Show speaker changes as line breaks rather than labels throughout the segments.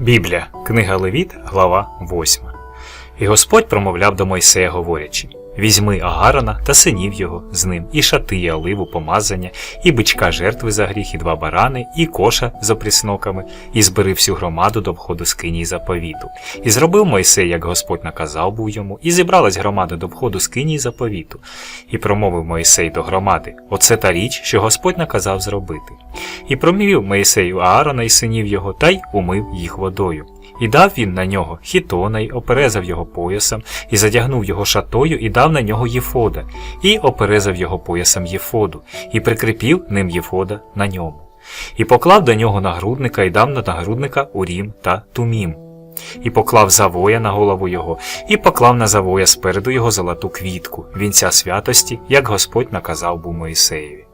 Біблія, книга Левіт, глава 8. І Господь промовляв до Мойсея, говорячи: Візьми Агарона та синів його з ним, і шати, і оливу помазання, і бичка жертви за гріх, і два барани, і коша з опрісноками, і збери всю громаду до входу скині заповіту. І зробив Мойсей, як Господь наказав був йому, і зібралась громада до входу скині заповіту. І промовив Мойсей до громади: Оце та річ, що Господь наказав зробити. І промівів Моїсею Аарона і синів його, та й умив їх водою. І дав він на нього хітона, й оперезав його поясом, і задягнув його шатою, і дав на нього єфода, і оперезав його поясом єфоду, і прикріпів ним єфода на ньому. І поклав до нього нагрудника, і дав на нагрудника урім та тумім. І поклав завоя на голову його, і поклав на завоя спереду його золоту квітку, вінця святості, як Господь наказав був Моїсеєві.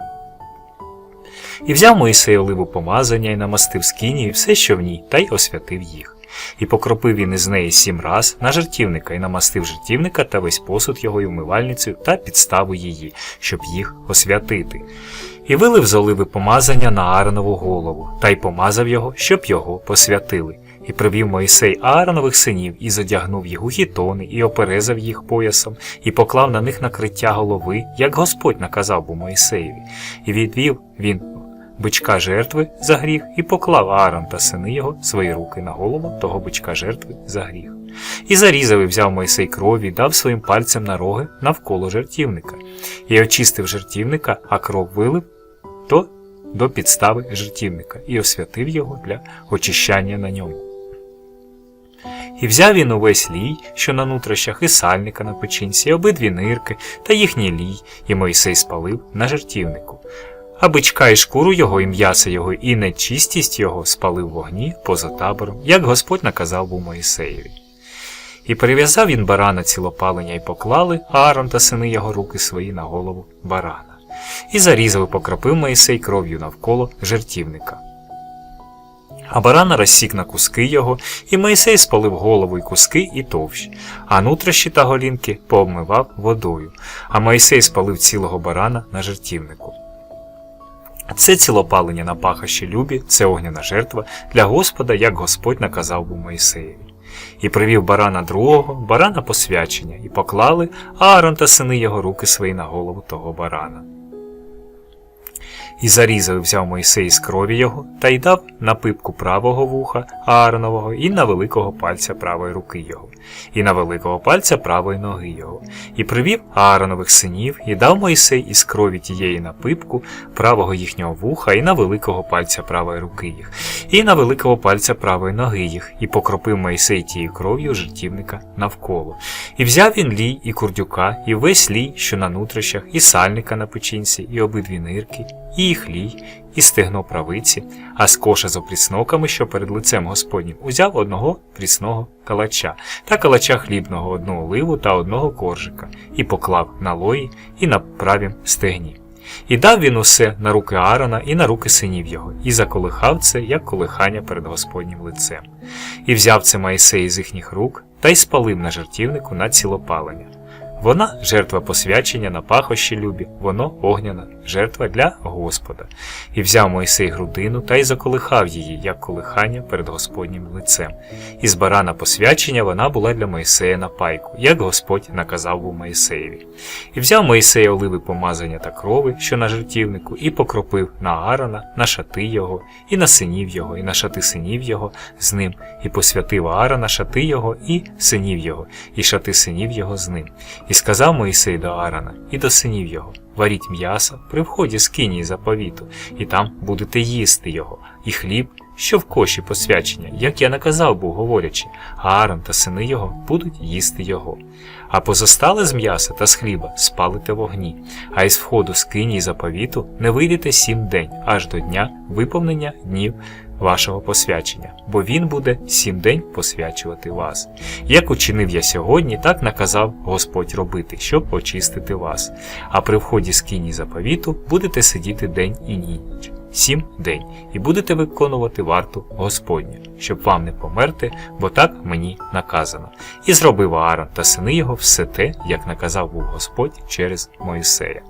І взяв Моїсей оливу помазання і намастив скині і все, що в ній, та й освятив їх. І покропив він із неї сім раз на жертівника, і намастив жертівника та весь посуд його і вмивальницю та підставу її, щоб їх освятити. І вилив з оливи помазання на Ааронову голову, та й помазав його, щоб його посвятили. І привів Моїсей Ааронових синів, і задягнув їх у хітони, і оперезав їх поясом, і поклав на них накриття голови, як Господь наказав був Моїсеєві. І відвів він бичка жертви за гріх, і поклав Аарон та сини його свої руки на голову того бичка жертви за гріх. І зарізав і взяв Мойсей крові, і дав своїм пальцем на роги навколо жертівника, і очистив жертівника, а кров вилив то до підстави жертівника, і освятив його для очищання на ньому. І взяв він увесь лій, що на нутрощах, і сальника на печінці, і обидві нирки та їхній лій, і Мойсей спалив на жертівнику. А бичка і шкуру його, і м'ясо його, і нечистість його спалив вогні поза табором, як Господь наказав був Моїсеєві. І перев'язав він барана цілопалення, і поклали Аарон та сини його руки свої на голову барана. І зарізав і покропив Моїсей кров'ю навколо жертівника. А барана розсік на куски його, і Моїсей спалив голову й куски і товщ, а нутрощі та голінки пообмивав водою, а Моїсей спалив цілого барана на жертівнику. Це цілопалення на пахощі любі, це огняна жертва для Господа, як Господь наказав би Моїсеєві. І привів барана другого, барана посвячення, і поклали Аарон та сини його руки свої на голову того барана. І зарізав взяв Мойсей з крові його, та й дав на пипку правого вуха Ааронового і на великого пальця правої руки його, і на великого пальця правої ноги його, і привів Ааронових синів, і дав Мойсей із крові тієї на пипку правого їхнього вуха, і на великого пальця правої руки їх, і на великого пальця правої ноги їх, і покропив Мойсей тією кров'ю жертівника навколо. І взяв він лій і курдюка, і весь лій, що на нутрищах, і сальника на печінці, і обидві нирки, і їх лій, і стегно правиці, а з коша з опрісноками, що перед лицем Господнім, узяв одного прісного калача та калача хлібного, одну оливу та одного коржика, і поклав на лої і на правім стегні. І дав він усе на руки Аарона і на руки синів його, і заколихав це, як колихання перед Господнім лицем. І взяв це Моїсей з їхніх рук та й спалив на жертівнику на цілопалення. Вона жертва посвячення на пахощі любі, воно огняна, жертва для Господа. І взяв Мойсей грудину та й заколихав її, як колихання перед Господнім лицем. І з барана посвячення вона була для Мойсея на пайку, як Господь наказав був Моїсеєві. І взяв Моїсей оливи помазання та крови, що на жертівнику, і покропив на Аарона, на шати його, і на синів його, і на шати синів його з ним, і посвятив Аарона шати його, і синів його, і шати синів його з ним. І сказав Моїсей до Аарона і до синів його Варіть м'ясо при вході з кинії заповіту, і там будете їсти його, і хліб, що в коші посвячення, як я наказав був, говорячи, а Аарон та сини його будуть їсти його. А позостали з м'яса та з хліба спалите вогні, а із входу з кинії заповіту не вийдете сім день, аж до дня виповнення днів вашого посвячення, бо він буде сім день посвячувати вас. Як учинив я сьогодні, так наказав Господь робити, щоб очистити вас. А при вході з кині заповіту будете сидіти день і ніч. Сім день, і будете виконувати варту Господню, щоб вам не померти, бо так мені наказано. І зробив Аарон та сини його все те, як наказав був Господь через Моїсея.